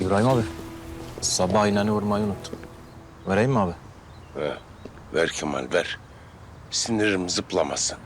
İbrahim abi. Sabah inanı vurmayı unuttum. Vereyim mi abi? He, ver Kemal ver. Sinirim zıplamasın.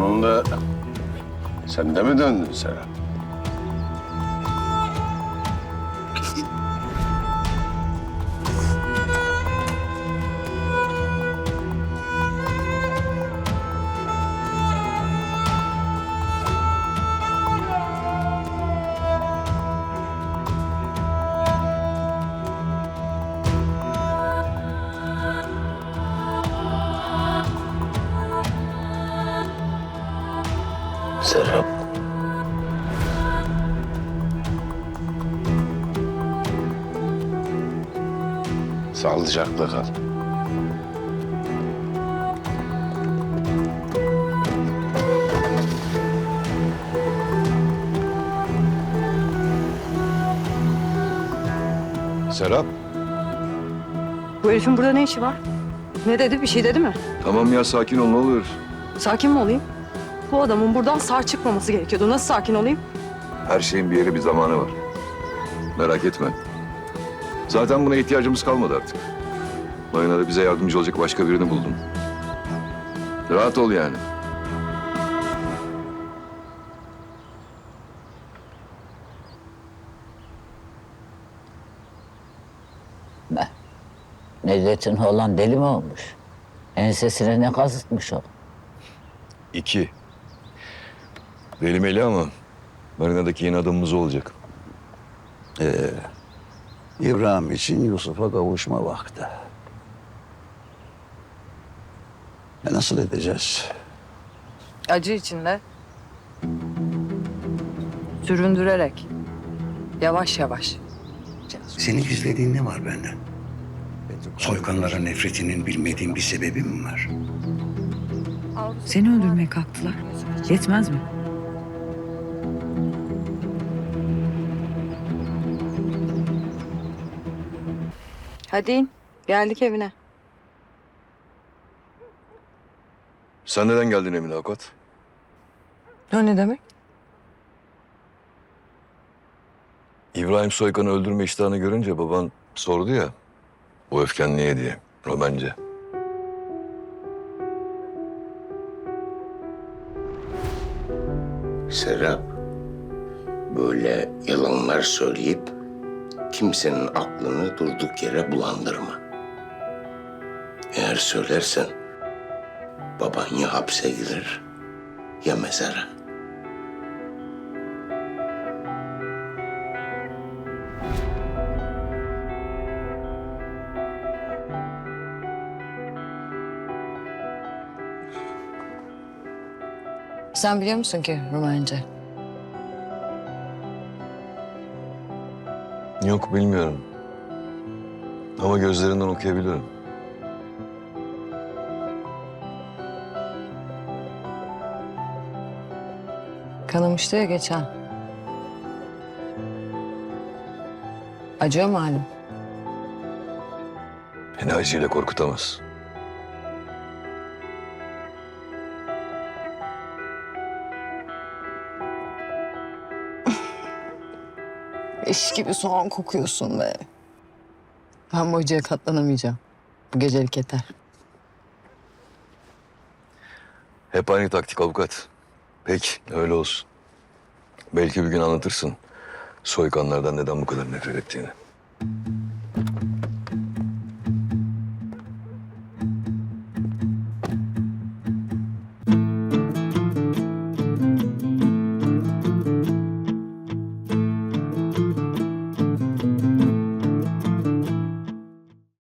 Sonunda sen de mi döndün Serap? Serap. Sağlıcakla kal. Serap. Bu herifin burada ne işi var? Ne dedi? Bir şey dedi mi? Tamam ya sakin ol ne olur. Sakin mi olayım? Bu adamın buradan sağ çıkmaması gerekiyordu. Nasıl sakin olayım? Her şeyin bir yeri bir zamanı var. Merak etme. Zaten buna ihtiyacımız kalmadı artık. Marina'da bize yardımcı olacak başka birini buldum. Rahat ol yani. Necdet'in oğlan deli mi olmuş? Ensesine ne kazıtmış o? İki. Deli meli ama Marina'daki yeni adamımız olacak. İbrahim için Yusuf'a kavuşma vakti. E nasıl edeceğiz? Acı içinde. Süründürerek. Yavaş yavaş. Senin gizlediğin ne var benden? Soykanlara nefretinin bilmediğim bir sebebi mi var? Seni öldürmeye kalktılar. Yetmez mi? Hadi in. Geldik evine. Sen neden geldin Emine Avukat? O ne demek? İbrahim Soykan'ı öldürme iştahını görünce baban sordu ya. Bu öfken niye diye. O bence. Serap. Böyle yalanlar söyleyip kimsenin aklını durduk yere bulandırma. Eğer söylersen baban ya hapse girer ya mezara. Sen biliyor musun ki Rumence? Yok bilmiyorum. Ama gözlerinden okuyabiliyorum. Kanamıştı ya geçen. Acıyor mu halim? Beni acıyla korkutamaz. Eş gibi soğan kokuyorsun be. Ben bu acıya katlanamayacağım. Bu gecelik yeter. Hep aynı taktik avukat. Peki öyle olsun. Belki bir gün anlatırsın soykanlardan neden bu kadar nefret ettiğini.